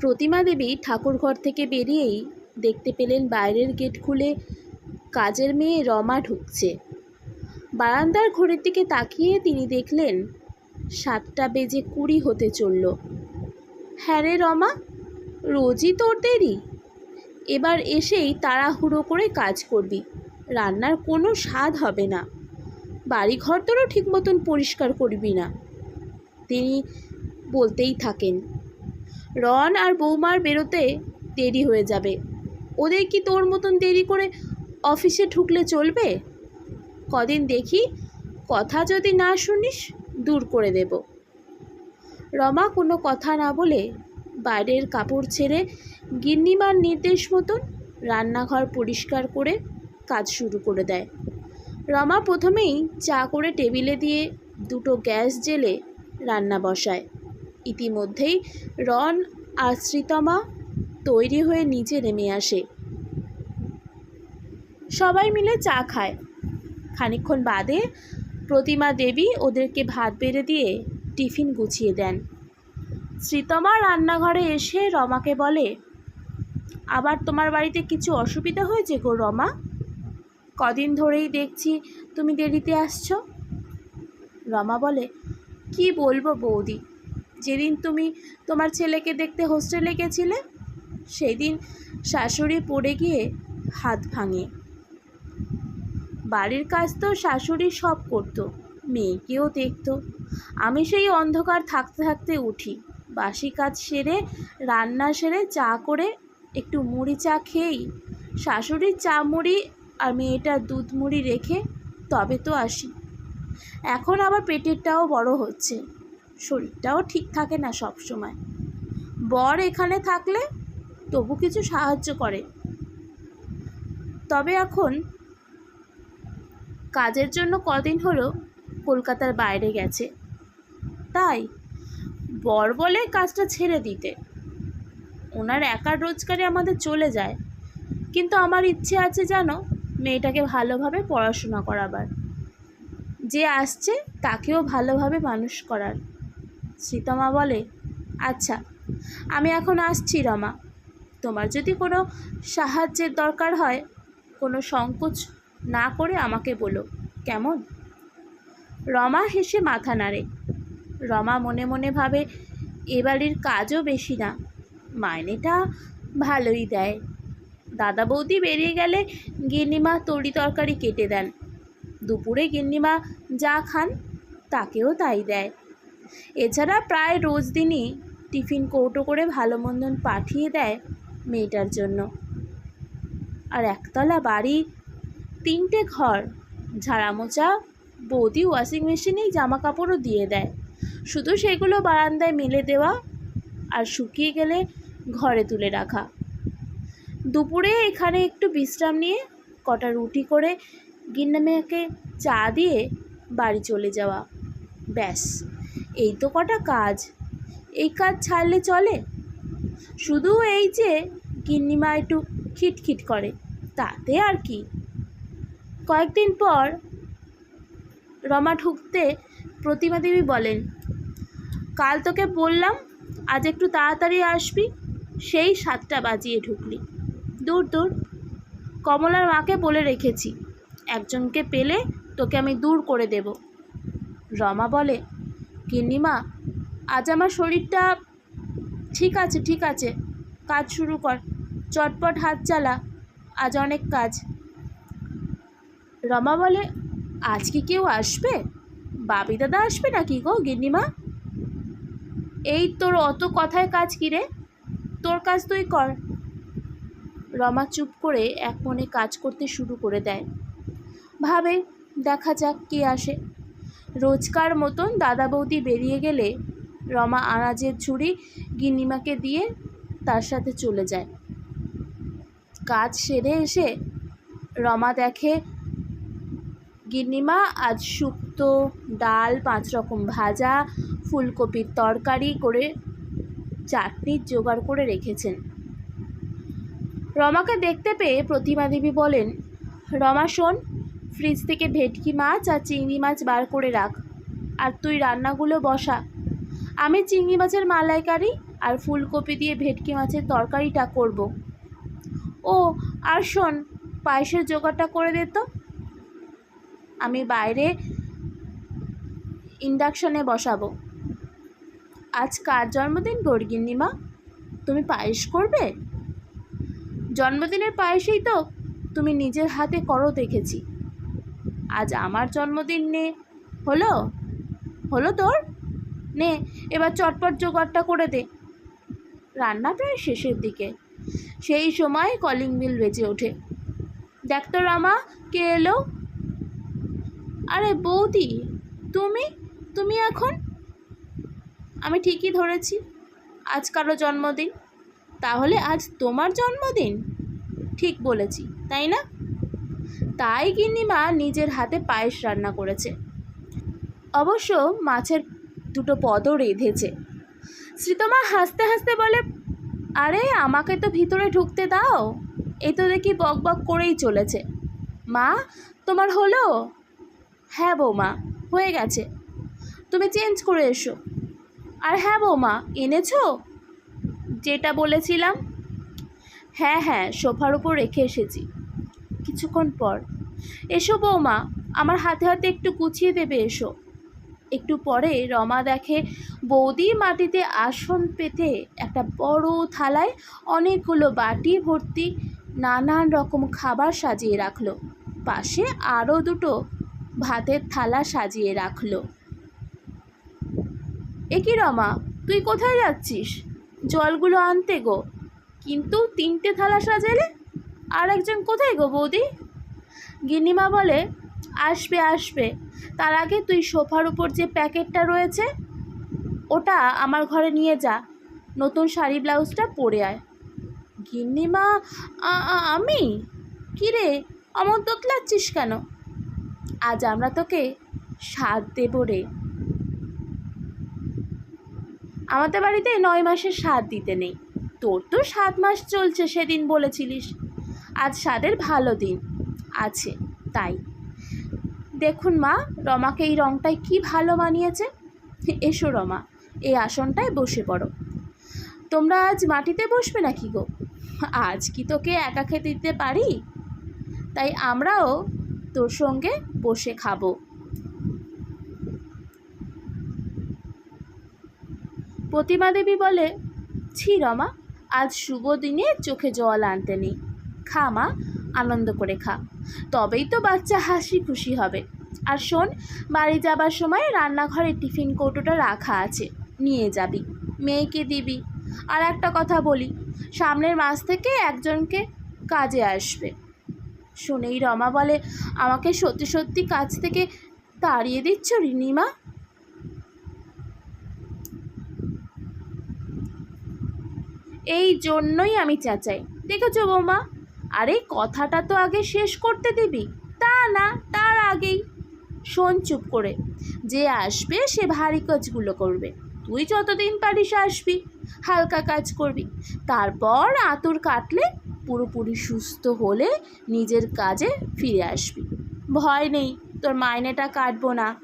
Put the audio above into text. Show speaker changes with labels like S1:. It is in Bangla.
S1: প্রতিমা দেবী ঠাকুরঘর থেকে বেরিয়েই দেখতে পেলেন বাইরের গেট খুলে কাজের মেয়ে রমা ঢুকছে। বারান্দার ঘড়ির দিকে তাকিয়ে তিনি দেখলেন, সাতটা বেজে কুড়ি হতে চলল। হ্যাঁ রে রমা, রোজই তোর দেরি? এবার এসেই তাড়াহুড়ো করে কাজ করবি, রান্নার কোনো স্বাদ হবে না। বাড়িঘর তোরও ঠিক মতন পরিষ্কার করবি না। তিনি বলতেই থাকেন। রন আর বৌমার বেরোতে দেরি হয়ে যাবে। ওদের কি তোর মতন দেরি করে অফিসে ঢুকলে চলবে? কদিন দেখি কথা যদি না শুনিস, দূর করে দেব। রমা কোনো কথা না বলে বাইরের কাপড় ছেড়ে গিন্নিমার নির্দেশ মতন রান্নাঘর পরিষ্কার করে কাজ শুরু করে দেয়। রমা প্রথমেই চা করে টেবিলে দিয়ে দুটো গ্যাস জেলে রান্না বসায়। ইতিমধ্যেই রন আর শ্রীতমা তৈরি হয়ে নিচে নেমে আসে। সবাই মিলে চা খায়। খানিকক্ষণ বাদে প্রতিমা দেবী ওদেরকে ভাত বেড়ে দিয়ে টিফিন গুছিয়ে দেন। শ্রীতমা রান্নাঘরে এসে রমাকে বলে, আবার তোমার বাড়িতে কিছু অসুবিধা হয়েছে গো রমা? কদিন ধরেই দেখছি তুমি দেরিতে আসছো। রমা বলে, কি বলব বৌদি যেদিন তুমি তোমার ছেলেকে দেখতে হোস্টেলে গেছিলে সেই দিন শাশুড়ি পড়ে গিয়ে হাত ভাঙে। বাড়ির কাজ তো শাশুড়ি সব করতো, মেয়েকেও দেখতো। আমি সেই অন্ধকার থাকতে থাকতে উঠি, বাসি কাজ সেরে, রান্না সেরে, চা করে, একটু মুড়ি চা খেয়েই শাশুড়ির চা মুড়ি আর মেয়েটার দুধ মুড়ি রেখে তবে তো আসি। এখন আবার পেটেরটাও বড় হচ্ছে। শরীরটাও ঠিক থাকে না সব সময় বর এখানে থাকলে তবু কিছু সাহায্য করে। তবে এখন কাজের জন্য কদিন হলো কলকাতার বাইরে গেছে। তাই বর বলে কাজটা ছেড়ে দিতে। ওনার একার রোজগারে আমাদের চলে যায়। কিন্তু আমার ইচ্ছে আছে জানো মেয়েটাকে ভালোভাবে পড়াশোনা করাবার। যে আসছে তাকেও ভালোভাবে মানুষ করার। সীতামা বলে আচ্ছা আমি এখন আসছি রমা। তোমার যদি কোনো সাহায্যের দরকার হয়, কোনো সংকোচ না করে আমাকে বলো, কেমন? রমা হেসে মাথা নাড়ে। রমা মনে মনে ভাবে, এ বাড়ির কাজও বেশি না, মাইনেটা ভালোই দেয়। দাদা বৌদি বেরিয়ে গেলে গিন্নিমা তরি তরকারি কেটে দেন। দুপুরে গিন্নিমা যা খান, তাকেও তাই দেয়। এছাড়া প্রায় রোজ দিনই টিফিন কৌটো করে ভালো মন্দন পাঠিয়ে দেয় মেয়েটার জন্য। আর একতলা বাড়ি, তিনটে ঘর ঝাড়া মোচা বৌদি ওয়াশিং মেশিনেই জামা কাপড়ও দিয়ে দেয়। শুধু সেগুলো বারান্দায় মেলে দেওয়া আর শুকিয়ে গেলে ঘরে তুলে রাখা। দুপুরে এখানে একটু বিশ্রাম নিয়ে কটা রুটি করে গিন্নামেয়াকে চা দিয়ে বাড়ি চলে যাওয়া। ব্যাস। এই তো কটা কাজ। এই কাজ ছাড়লে চলে? শুধু এই যে গিন্নিমা একটু খিটখিট করে, তাতে আর কি। কয়েকদিন পর রমা ঢুকতে প্রতিমা দেবী বলেন, কাল তোকে বললাম, আজ একটু তাড়াতাড়ি আসবি। সেই সাতটা বাজিয়ে ঢুকলি। দূর দূর। কমলার মাকে বলে রেখেছি, একজনকে পেলে তোকে আমি দূর করে দেব। রমা বলে গিন্নিমা, আজ আমার শরীরটা ঠিক আছে ঠিক আছে। কাজ শুরু কর। চটপট হাত চালা। আজ অনেক কাজ। রমা বলে, আজ কি কেউ আসবে? বাবি দাদা আসবে নাকি গো গিন্নিমা? এই তোর অত কথায় কাজ কি রে? তোর কাজ তুই কর। রমা চুপ করে এক মনে কাজ করতে শুরু করে দেয়। ভাবে, দেখা যাক কে আসে। রোজকার মতন দাদা বৌদি বেরিয়ে গেলে রমা আনাজের ঝুড়ি গিন্নিমাকে দিয়ে তার সাথে চলে যায়। কাজ সেরে এসে রমা দেখে, গিন্নিমা, আজ শুক্তো ডাল, পাঁচ রকম ভাজা, ফুলকপির তরকারি করে চাটনির জোগাড় করে রেখেছেন। রমাকে দেখতে পেয়ে প্রতিমা দেবী বলেন, রমা, শোন ফ্রিজ থেকে ভেটকি মাছ আর চিংড়ি মাছ বার করে রাখ। আর তুই রান্নাগুলো বসা। আমি চিংড়ি মাছের মালাইকারি আর ফুলকপি দিয়ে ভেটকি মাছের তরকারিটা করব। ও, আর শোন, পায়েসের জোগাড়টা করে দে তো। আমি বাইরে ইন্ডাকশনে বসাবো। আজ কার জন্মদিন গর্গিন্নিমা তুমি পায়েস করবে? জন্মদিনের পায়েসেই তো তুমি নিজের হাতে করো দেখেছি। আজ আমার জন্মদিন নে। হলো? হলো তোর? নে, এবার চটপট জোগাড়টা করে দে। রান্না প্রায় শেষের দিকে। সেই সময় কলিং বিল বেজে ওঠে। দেখ তো রামা, কে এলো? আরে বৌদি, তুমি? তুমি এখন? আমি ঠিকই ধরেছি। আজ কারও জন্মদিন। তাহলে আজ তোমার জন্মদিন? ঠিক বলেছি, তাই না? তাই গিন্নিমা নিজের হাতে পায়েস রান্না করেছে। অবশ্য মাছের দুটো পদও রেঁধেছে। শ্রীতমা হাসতে হাসতে বলে, আরে, আমাকে তো ভিতরে ঢুকতে দাও। এ তো দেখি বক বক করেই চলেছে। মা, তোমার হলো? হ্যাঁ বৌমা, হয়ে গেছে। তুমি চেঞ্জ করে এসো। আর হ্যাঁ বৌমা, এনেছো? যেটা বলেছিলাম? হ্যাঁ হ্যাঁ সোফার উপর রেখে এসেছি। কিছুক্ষণ পর। এসো বৌমা, আমার হাতে হাতে একটু গুছিয়ে দেবে, এসো। একটু পরে রমা দেখে বৌদি মাটিতে আসন পেতে একটা বড় থালায় অনেকগুলো বাটি ভর্তি নানান রকম খাবার সাজিয়ে রাখল। পাশে আরও দুটো ভাতের থালা সাজিয়ে রাখল। এ কি রমা, তুই কোথায় যাচ্ছিস? জলগুলো আনতে গো। কিন্তু তিনটে থালা সাজালে আর একজন কোথায় গো বৌদি? গিন্নিমা বলে, আসবে আসবে। তার আগে তুই সোফার উপর যে প্যাকেটটা রয়েছে, ওটা আমার ঘরে নিয়ে যা। নতুন শাড়ি, ব্লাউজটা পরে আয়। গিন্নিমা আমি? কিরে অমন তোতলাচ্ছিস কেন? আজ আমরা তোকে সাত দেবো রে। আমাদের বাড়িতে নয় মাসের স্বাদ দিতে নেই। তোর তো সাত মাস চলছে সেদিন বলেছিলিস। আজ স্বাদের ভালো দিন আছে, তাই। দেখুন মা, রমাকে এই রঙটাই কি ভালো মানিয়েছে? এসো রমা, এই আসনটায় বসে পড়ো। তোমরা আজ মাটিতে বসবে নাকি গো? আজ কি তোকে একা খেতে দিতে পারি? তাই আমরাও তোর সঙ্গে বসে খাব। প্রতিমা দেবী বলে, ছি রমা, আজ শুভ দিনে চোখে জল আনতে নেই। খা মা, আনন্দ করে খা। তবেই তো বাচ্চা হাসি খুশি হবে। আর শোন, বাড়ি যাবার সময় রান্নাঘরে টিফিন কৌটোটা রাখা আছে, নিয়ে যাবি, মেয়েকে দিবি। আর একটা কথা বলি, সামনের মাস থেকে একজনকে কাজে আসবে। শুনেই রমা বলে, আমাকে সত্যি সত্যি কাজ থেকে তাড়িয়ে দিচ্ছ রিনিমা এই জন্যই আমি চেঁচাই। দেখেছ বৌমা আরে কথাটা তো আগে শেষ করতে দিবি। তা না, তার আগেই। শোন চুপ করে। যে আসবে, সে ভারী কাজগুলো করবে। তুই যতদিন পারিস আসবি, হালকা কাজ করবি। তারপর আঁতুর কাটলে পুরোপুরি সুস্থ হলে নিজের কাজে ফিরে আসবি। ভয় নেই, তোর মাইনেটা কাটবো না।